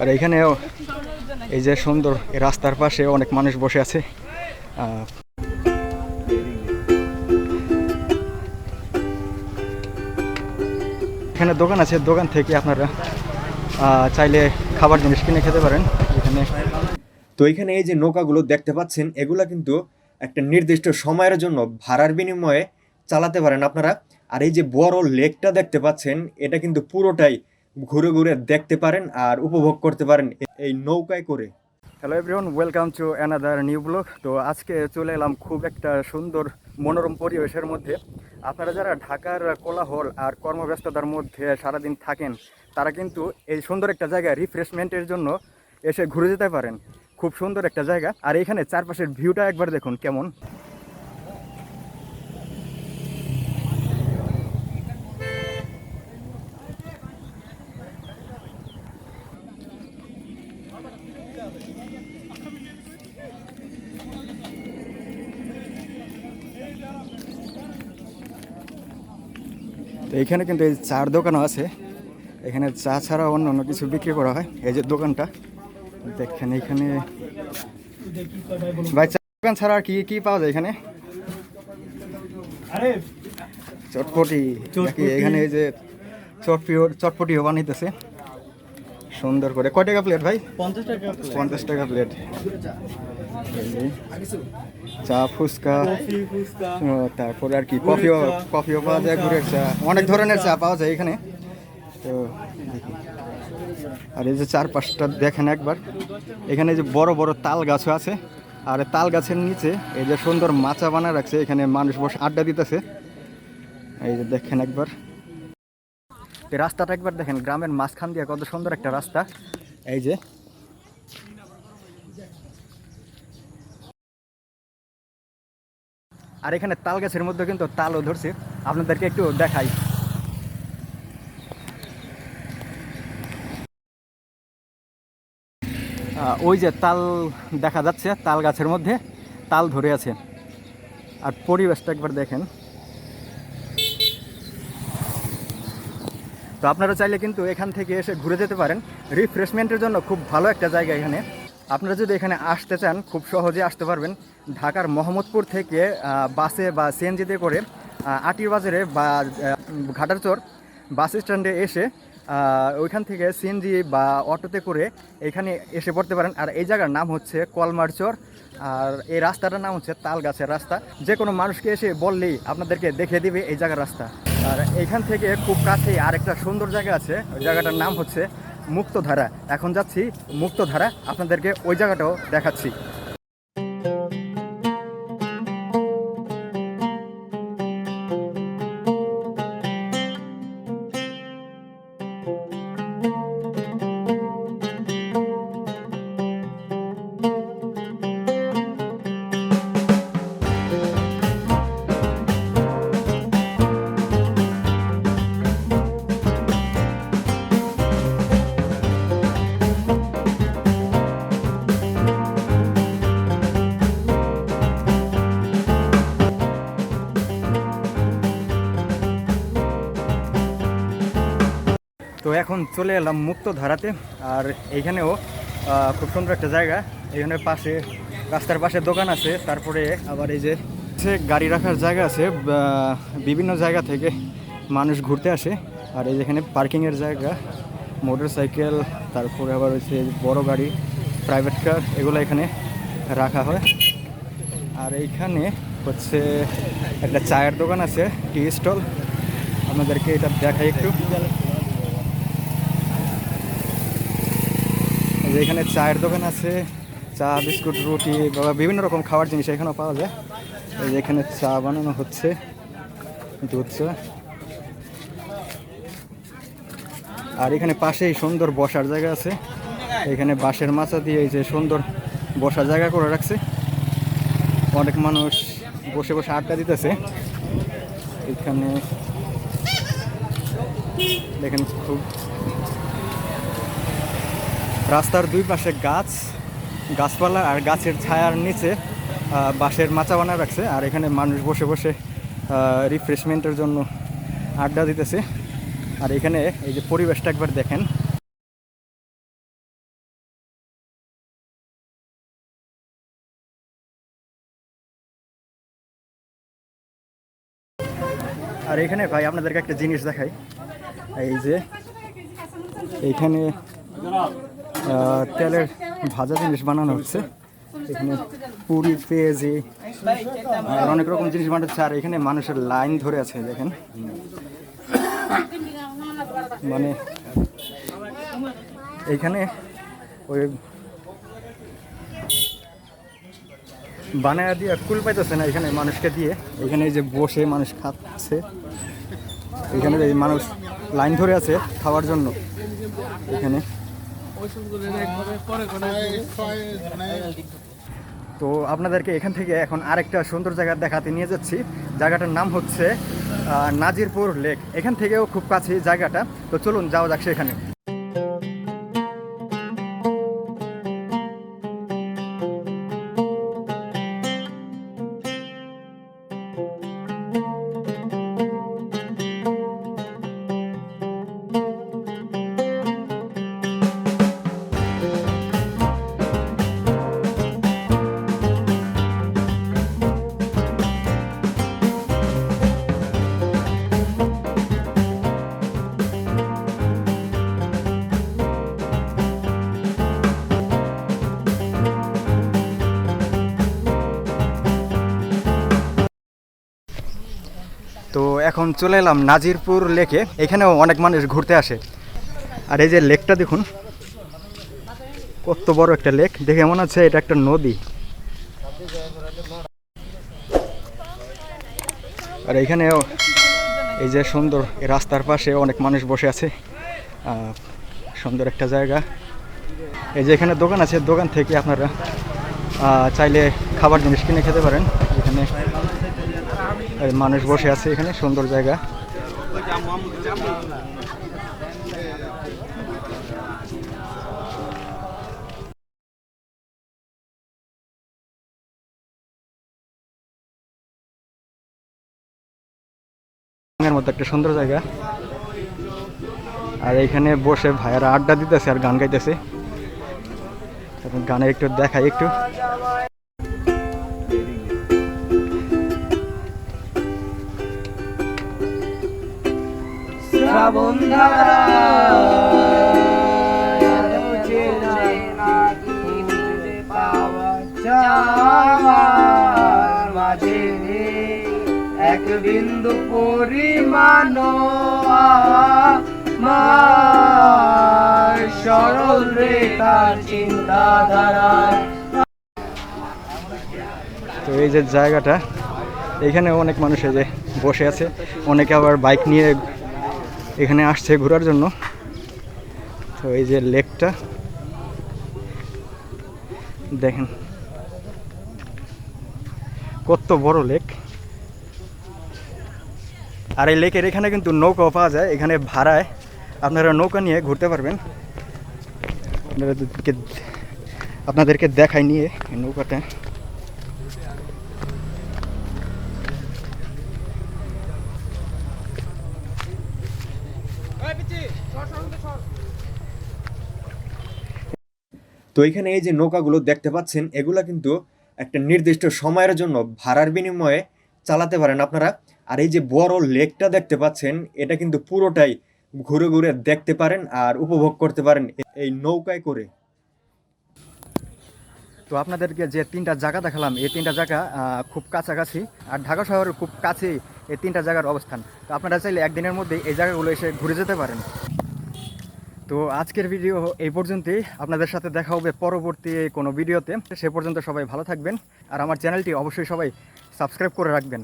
আর এখানেও এই যে সুন্দর রাস্তার পাশে অনেক মানুষ বসে আছে। এখানে দোকান আছে, দোকান থেকে আপনারা চাইলে খাবার জিনিস কিনে খেতে পারেন এখানে। তো এখানে এই যে নৌকাগুলো দেখতে পাচ্ছেন, এগুলা কিন্তু একটা নির্দিষ্ট সময়ের জন্য ভাড়ার বিনিময়ে চালাতে পারেন আপনারা। আর এই যে বড় লেকটা দেখতে পাচ্ছেন, এটা কিন্তু পুরোটাই ঘুরে ঘুরে দেখতে পারেন আর উপভোগ করতে পারেন এই নৌকায় করে। Hello everyone welcome to another new blog তো আজকে চলে এলাম খুব একটা সুন্দর মনোরম পরিবেশের মধ্যে। আপনারা যারা ঢাকার কোলাহল আর কর্মব্যস্ততার মধ্যে সারাদিন থাকেন, তারা কিন্তু এই সুন্দর একটা জায়গায় রিফ্রেশমেন্টের জন্য এসে ঘুরে যেতে পারেন। খুব সুন্দর একটা জায়গা। আর এখানে চারপাশের ভিউটা একবার দেখুন কেমন। তো এখানে কিন্তু এই চার দোকানও আছে। এখানে চা ছাড়া অন্য অন্য কিছু বিক্রি করা হয়। এই যে দোকানটা দেখেন এখানে ভাই চা দোকান ছাড়া আর কি কি পাওয়া যায় এখানে? চটপটি এখানে এই যে চটপিও চটপটিও বানাইতেছে। সুন্দর করে। কয় টাকা প্লেট ভাই? পঞ্চাশ টাকা পঞ্চাশ টাকা প্লেট চা, ফুচকা, তারপরে আর কি, কফিও কফিও পাওয়া যায় গুড়ের চা, অনেক ধরনের চা পাওয়া যায় এখানে। তো আর এই যে চার পাঁচটা দেখেন একবার। এখানে যে বড় বড় তাল গাছও আছে। আর তাল গাছের নিচে এই যে সুন্দর মাচা বানা রাখছে, এখানে মানুষ বসে আড্ডা দিতেছে। এই যে দেখেন একবার। রাস্তাটা একবার দেখেন, গ্রামের মাঝখান দিয়ে কত সুন্দর একটা রাস্তা। এই যে আর এখানে তাল গাছের মধ্যে কিন্তু তালও ধরছে। আপনাদেরকে একটু দেখাই। ওই যে তাল দেখা যাচ্ছে, তাল গাছের মধ্যে তাল ধরে আছে। আর পরিবেশটা একবার দেখেন। তো আপনারা চাইলে কিন্তু এখান থেকে এসে ঘুরে যেতে পারেন। রিফ্রেশমেন্টের জন্য খুব ভালো একটা জায়গা এখানে। আপনারা যদি এখানে আসতে চান, খুব সহজে আসতে পারবেন। ঢাকার মোহাম্মদপুর থেকে বাসে বা সিএনজিতে করে আটির বাজারে বা ঘাটারচর বাস স্ট্যান্ডে এসে ওইখান থেকে সিএনজি বা অটোতে করে এখানে এসে পড়তে পারেন। আর এই জায়গার নাম হচ্ছে কলমারচর। আর এই রাস্তাটার নাম হচ্ছে তাল গাছের রাস্তা। যে কোনো মানুষকে এসে বললেই আপনাদেরকে দেখিয়ে দিবে এই জায়গার রাস্তা। আর এইখান থেকে খুব কাছেই আরেকটা সুন্দর জায়গা আছে। ওই জায়গাটার নাম হচ্ছে মুক্তধারা। এখন যাচ্ছি মুক্তধারা। আপনাদেরকে ওই জায়গাটাও দেখাচ্ছি। এখন চলে এলাম মুক্ত ধারাতে আর এইখানেও খুব সুন্দর একটা জায়গা। এখানে পাশে, রাস্তার পাশে দোকান আছে, তারপরে আবার এই যে গাড়ি রাখার জায়গা আছে বিভিন্ন জায়গা থেকে মানুষ ঘুরতে আসে। আর এই যেখানে পার্কিংয়ের জায়গা মোটর সাইকেল তারপরে আবার হচ্ছে বড় গাড়ি, প্রাইভেট কার, এগুলো এখানে রাখা হয়। আর এইখানে হচ্ছে একটা চায়ের দোকান আছে, টি স্টল। আপনাদেরকে এটা দেখাই একটু। যে এখানে চায়ের দোকান আছে, চা, বিস্কুট, রুটি, বা বিভিন্ন রকম খাওয়ার জিনিস এখানেও পাওয়া যায়। এই যে এখানে চা বানানো হচ্ছে দুধ চা আর এখানে পাশেই সুন্দর বসার জায়গা আছে। এখানে বাঁশের মাচা দিয়ে এই যে সুন্দর বসার জায়গা করে রাখছে। অনেক মানুষ বসে বসে আড্ডা দিতেছে। এখানে দেখেন খুব রাস্তার দুই পাশে গাছ, গাছপালা আর গাছের ছায়ার নিচে বাঁশের মাচা বানা রাখছে। আর এখানে মানুষ বসে বসে রিফ্রেশমেন্টের জন্য আড্ডা দিতেছে। আর এখানে এই যে পরিবেশটা একবার দেখেন। আর এখানে ভাই আপনাদেরকে একটা জিনিস দেখাই। এই যে, এইখানে তেলের ভাজা জিনিস বানানো হচ্ছে। এখানে পুরি, পেঁয়াজি, আর অনেক রকম জিনিস বানাচ্ছে। আর এখানে মানুষের লাইন ধরে আছে, দেখেন। মানে এইখানে ওই বানায় দিয়ে কুল পাইতেছে না এখানে মানুষকে দিয়ে। এখানে যে বসে মানুষ খাচ্ছে। এখানে মানুষ লাইন ধরে আছে খাওয়ার জন্য। এখানে তো আপনাদেরকে এখান থেকে এখন আরেকটা সুন্দর জায়গা দেখাতে নিয়ে যাচ্ছি। জায়গাটার নাম হচ্ছে নাজিরপুর লেক। এখান থেকেও খুব কাছে জায়গাটা। তো চলুন, যাওয়া যাক সেখানে। তো এখন চলে এলাম নাজিরপুর লেকে। এখানেও অনেক মানুষ ঘুরতে আসে। আর এই যে লেকটা দেখুন, কত বড় একটা লেক। দেখে মনে হচ্ছে এটা একটা নদী। আর এইখানেও এই যে সুন্দর রাস্তার পাশে অনেক মানুষ বসে আছে। সুন্দর একটা জায়গা। এই যে এখানে দোকান আছে, দোকান থেকে আপনারা চাইলে খাবার জিনিস কিনে খেতে পারেন। এখানে মানুষ বসে আছে এখানে, সুন্দর জায়গা। এর মধ্যে একটা সুন্দর জায়গা। আর এখানে বসে ভাইয়ারা আড্ডা দিতেছে আর গান গাইতেছে। এখন গানে একটু দেখাই একটু। এক বিন্দু পরিমাণ সরল রেখার চিন্তাধারায় তো এই যে জায়গাটা এখানে অনেক মানুষ এই যে বসে আছে। অনেকে আবার বাইক নিয়ে এখানে আসছে ঘোরার জন্য। তো এই যে লেকটা, দেখেন। কত বড় লেক। আর এই লেকের এখানে কিন্তু নৌকাও পাওয়া যায়, এখানে ভাড়ায় আপনারা নৌকা নিয়ে ঘুরতে পারবেন। আপনাদেরকে আপনাদেরকে দেখাই নিয়ে নৌকাটা। তো এখানে এই যে নৌকাগুলো দেখতে পাচ্ছেন, এগুলো কিন্তু একটা নির্দিষ্ট সময়ের জন্য ভাড়ার বিনিময়ে চালাতে পারেন আপনারা। আর এই যে বড় লেকটা দেখতে পাচ্ছেন, এটা কিন্তু পুরোটাই ঘুরে ঘুরে দেখতে পারেন আর উপভোগ করতে পারেন এই নৌকায় করে। তো আপনাদেরকে যে তিনটা জায়গা দেখালাম, এই তিনটা জায়গা খুব কাছাকাছি। আর ঢাকা শহরের খুব কাছে এই তিনটা জায়গার অবস্থান। তো আপনারা চাইলে একদিনের মধ্যে এই জায়গাগুলো এসে ঘুরে যেতে পারেন। তো আজকের ভিডিও এই পর্যন্তই। আপনাদের সাথে দেখা হবে পরবর্তী কোনো ভিডিওতে সে পর্যন্ত সবাই ভালো থাকবেন। আর আমার চ্যানেলটি অবশ্যই সবাই সাবস্ক্রাইব করে রাখবেন।